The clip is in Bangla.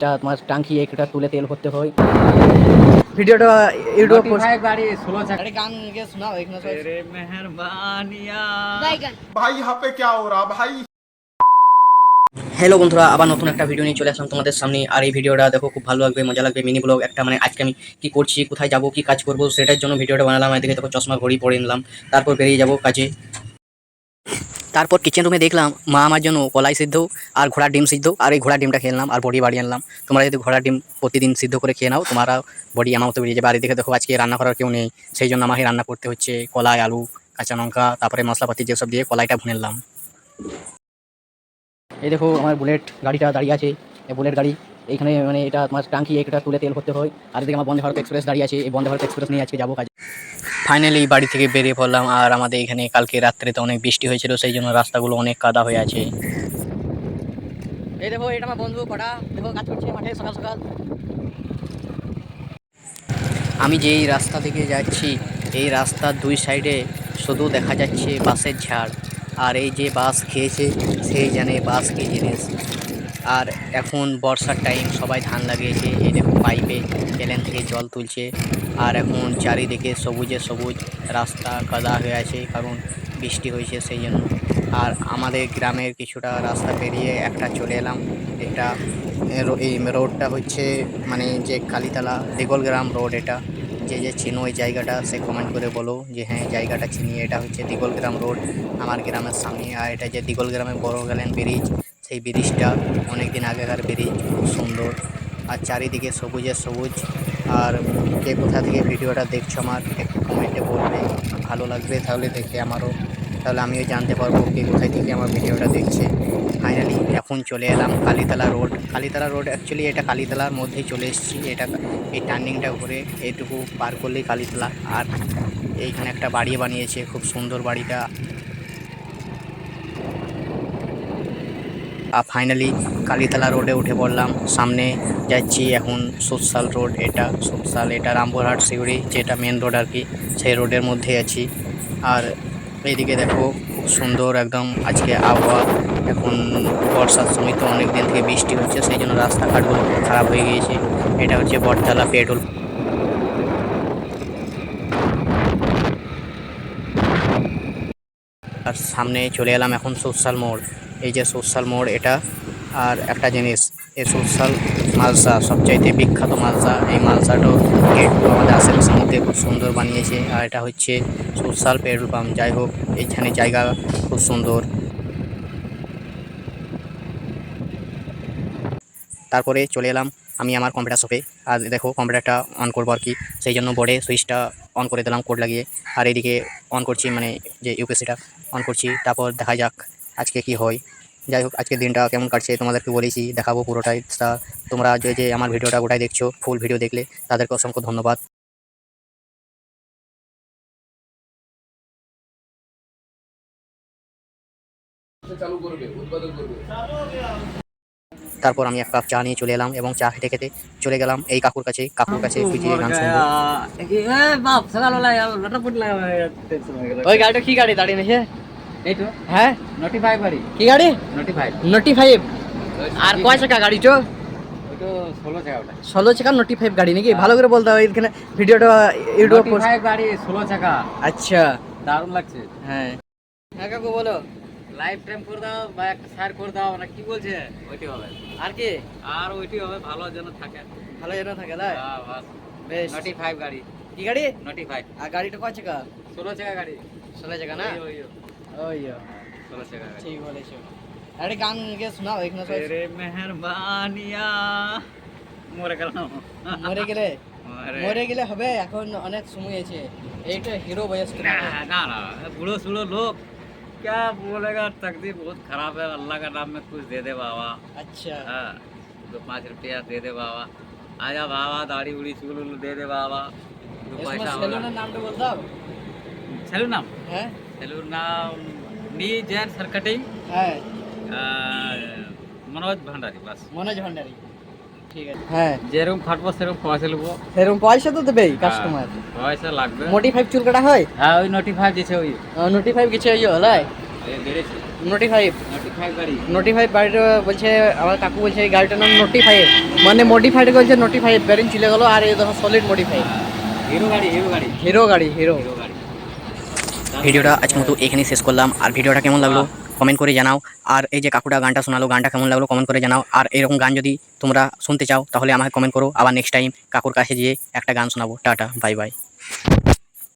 টা তোমার টাঙ্কি একটা তুলে তেল ভরতে হয় ভিডিওটা ইউটিউব পোস্ট ভাই গাড়ি ষোলো চাকা আরে গান গে শোনাও এখানে সব তেরে মেহরবানিয়া बैगन भाई यहाँ पे क्या हो रहा भाई হ্যালো বন্ধুরা আবার নতুন একটা ভিডিও নিয়ে চলে আসলাম তোমাদের সামনে আর এই ভিডিওটা দেখো খুব ভালো লাগবে মজা লাগবে মিনি ব্লগ একটা মানে আজকে আমি কি করছি কোথায় যাব কি কাজ করব সেটার জন্য ভিডিওটা বানালাম এদিকে দেখো চশমা ঘড়ি পরে নিলাম তারপর বেরিয়ে যাব কাজে তারপর কিচেন রুমে দেখলাম, মা আমার জন্য কলাই সিদ্ধ আর ঘোড়ার ডিম সিদ্ধ। আর এই ঘোড়ার ডিমটা খেয়ে নিলাম, আর বড়ি বাড়িয়ে আনলাম। তোমরা যদি ঘোড়ার ডিম প্রতিদিন সিদ্ধ করে খেয়ে নাও, তোমরা বডি আমার মতো বেরিয়ে যাবে। এদিকে দেখো, আজকে রান্না করার কেউ নেই। সেই জন্য আমাকে রান্না করতে হচ্ছে কলাই, আলু, কাঁচা লঙ্কা, তারপরে মশলাপাতি যেসব দিয়ে কলাইটা ভুনে নিলাম। এই দেখো, আমার বুলেট গাড়িটা দাঁড়িয়ে আছে। এই বুলেট গাড়ি, এইখানে মানে এটা তোমার টাঙ্কি একটা তুলে তেল ভরতে হয়। আর এদিকে আমার বন্দে ভারত এক্সপ্রেস দাঁড়িয়ে আছে। এই বন্দে ভারত এক্সপ্রেস নিয়ে আজকে যাব কাজে। ফাইনালি বাড়ি থেকে বেরিয়ে পড়লাম আর আমাদের এখানে কালকে রাত্রে তো অনেক বৃষ্টি হয়েছিল, সেই জন্য রাস্তাগুলো অনেক কাদা হয়ে আছে। এই দেখো, এটা আমার বন্ধু কটা দেখো, কাজ করছে মাঠে, সকাল সকাল। আমি যেই রাস্তা থেকে যাচ্ছি, এই রাস্তার দুই সাইডে শুধু দেখা যাচ্ছে বাঁশের ঝাড়। আর এই যে বাস খেয়েছে, সেই জানে বাস কি জিনিস। আর এখন বর্ষার টাইম সবাই ধান লাগিয়েছে, এই দেখো পাইপে কেলেন থেকে জল তুলছে। আর এখন চারিদিকে সবুজে সবুজ, রাস্তা কাদা হয়ে আছে কারণ বৃষ্টি হয়েছে সেই জন্য আর আমাদের গ্রামের কিছুটা রাস্তা পেরিয়ে একটা চলে এলাম। এটা এই রোডটা হচ্ছে মানে যে কালীতলা দিগলগ্রাম রোড এটা। যে যে চিনো এই জায়গাটা, সে কমেন্ট করে বলো যে হ্যাঁ জায়গাটা চিনি, এটা হচ্ছে দিগল গ্রাম রোড। আমার গ্রামের সামনে, আর এটা যে দিগলগ্রামে বড় গেলেন ব্রিজ সেই ব্রিজটা অনেক দিন আগেকার ব্রিজ, খুব সুন্দর। আর চারিদিকে সবুজে সবুজ। আর কে কোথা থেকে ভিডিওটা দেখছ আমার, একটু কমেন্টে বলবে। ভালো লাগবে তাহলে দেখে আমারও। তাহলে আমিও জানতে পারব কে কোথায় থেকে আমার ভিডিওটা দেখছে। ফাইনালি এখন চলে এলাম Kalitala road Kalitala road actually এটা কালীতলার মধ্যেই চলে এসেছি। এটা এই টার্নিংটা ঘুরে এইটুকু পার করলেই কালীতলা। আর এইখানে একটা বাড়ি বানিয়েছে, খুব সুন্দর বাড়িটা। আর ফাইনালি কালীতলা রোডে উঠে পড়লাম। সামনে যাচ্ছি এখন সোশ্যাল রোড এটা সোশ্যাল এটা রামপুরহাট সিউড়ি, যেটা মেন রোড আর কি, সেই রোডের মধ্যে আছি। আর এইদিকে দেখো, খুব সুন্দর একদম আজকে আবহাওয়া। এখন বর্ষার সময় তো অনেক দিন থেকে বৃষ্টি হচ্ছে, সেই জন্য রাস্তাঘাটগুলো খারাপ হয়ে গিয়েছে। এটা হচ্ছে বটতলা পেট্রোল আর সামনে চলে এলাম এখন সোশ্যাল মোড়। এই যে সোশ্যাল মোড় এটা, আর একটা জিনিস, এই সোশ্যাল মালসা, সবচাইতে বিখ্যাত মালসা, এই মালসাটাও গেট আমাদের আশেপাশের মধ্যে খুব সুন্দর বানিয়েছে, আর এটা হচ্ছে সোশ্যাল পেট্রোল পাম্প যাই হোক, এইখানে জায়গা খুব সুন্দর। তারপরে চলে এলাম আমি আমার কম্পিউটার শপে, আর দেখো কম্পিউটারটা অন করব আর কি, সেই জন্য বোর্ডে সুইচটা অন করে দিলাম কোড লাগিয়ে, আর এইদিকে অন করছি মানে যে ইউপিএসিটা অন করছি, তারপর দেখা যাক আজকে কি হয়? যাই হোক, আজকের দিনটা কেমন কাটছে তোমাদেরকে বলেছি, দেখাবো পুরোটাই। তা তোমরা যে যে আমার ভিডিওটা গোটাই দেখছ ফুল ভিডিও দেখলে, তাদেরকে অসংখ্য ধন্যবাদ। তারপর আমি এক কাপ চা নিয়ে চলে এলাম এবং চা খেতে খেতে চলে গেলাম এই কাকুর কাছে। কাকুর কাছে ওই গাড়িটা কি গাড়ি, দাঁড়িয়ে এই তো হ্যাঁ। নোটিফাই বাড়ি কি গাড়ি? নোটিফাই নোটি ফাইভ আর কয় চাকা গাড়ি চো? ষোলো চাকা নোটি ফাইভ গাড়ি নাকি? ভালো করে বলতে হবে এখানে ভিডিওটা ইউটিউব গাড়ি ষোলো চাকা। আচ্ছা। দারুণ লাগছে। হ্যাঁ। হ্যাঁ কাকু বলো। লাইভ টাইম করে দাও বা একটা শেয়ার করে দাও না কি বলছে? ওইটি হবে। আর কি? আর ওইটি হবে ভালো যেন থাকে। ভালো যেন থাকে তাই? হ্যাঁ, বেশ। নটি ফাইভ গাড়ি। কি গাড়ি? নটি ফাইভ আর গাড়িটা কয় চাকা? ষোলো চাকা গাড়ি। ষোলো চাকা না? ওই, ওই, ওই, ওই ষোলো চাকা গাড়ি ঠিক বলেছো আরে গান গে শোনাও এখানে সব তেরে মেহরবানিয়া মরে গেলাম মরে গেলে মরে- মরে গেলে হবে এখন অনেক সময় আছে এইটা হিরো বয়স ना ना ना बूढ़ो सूढ़ो लोग क्या बोलेगा तकदीर बहुत खराब है अल्लाह का नाम में कुछ दे दे बाबा আচ্ছা हाँ दो पाँच रुपया दे दे बाबा आजा बाबा दाढ़ी उड़ी चूल उल दे दे बाबा दो इसमें पैसा সেলুনের নামটা বল দাও सैलू नाम হ্যাঁ सैलू नाम नी जैन सर कटिंग হ্যাঁ मनोज भंडारी बस মনোজ ভান্ডারি ঠিক আছে হ্যাঁ যেরকম খাটবো সেরকম পয়সা নেবো সেরকম পয়সা তো দেবেই কাস্টমার পয়সা লাগবে মোটি ফাইভ চুল কাটা হয় হ্যাঁ ওই নোটিফাই দিছে ওই নোটি ফাইভ কিছু ইয়ে হলাই এই বেড়েছে নোটি ফাইভ নটি ফাইভ গাড়ি নোটি ফাইভ গাড়িটা বলছে আমার কাকু বলছে এই গাড়িটার নাম নোটি ফাইভ মানে মডিফাইড বলছে নোটি ফাইভ ব্যারিং চলে গেলো আর এই দেখো সলিড মডিফাইড হিরো গাড়ি হিরো গাড়ি হিরো গাড়ি হিরো হিরো গাড়ি ভিডিওটা আজ মতো এখানেই শেষ করলাম। আর ভিডিওটা কেমন লাগল কমেন্ট করে জানাও। আর এই যে কাকুটা গানটা শোনালো, গানটা কেমন লাগল কমেন্ট করে জানাও। আর এরকম গান যদি তোমরা শুনতে চাও, তাহলে আমাকে কমেন্ট করো। আবার নেক্সট টাইম কাকুর কাছে যেয়ে একটা গান শোনাবো। Tata bye bye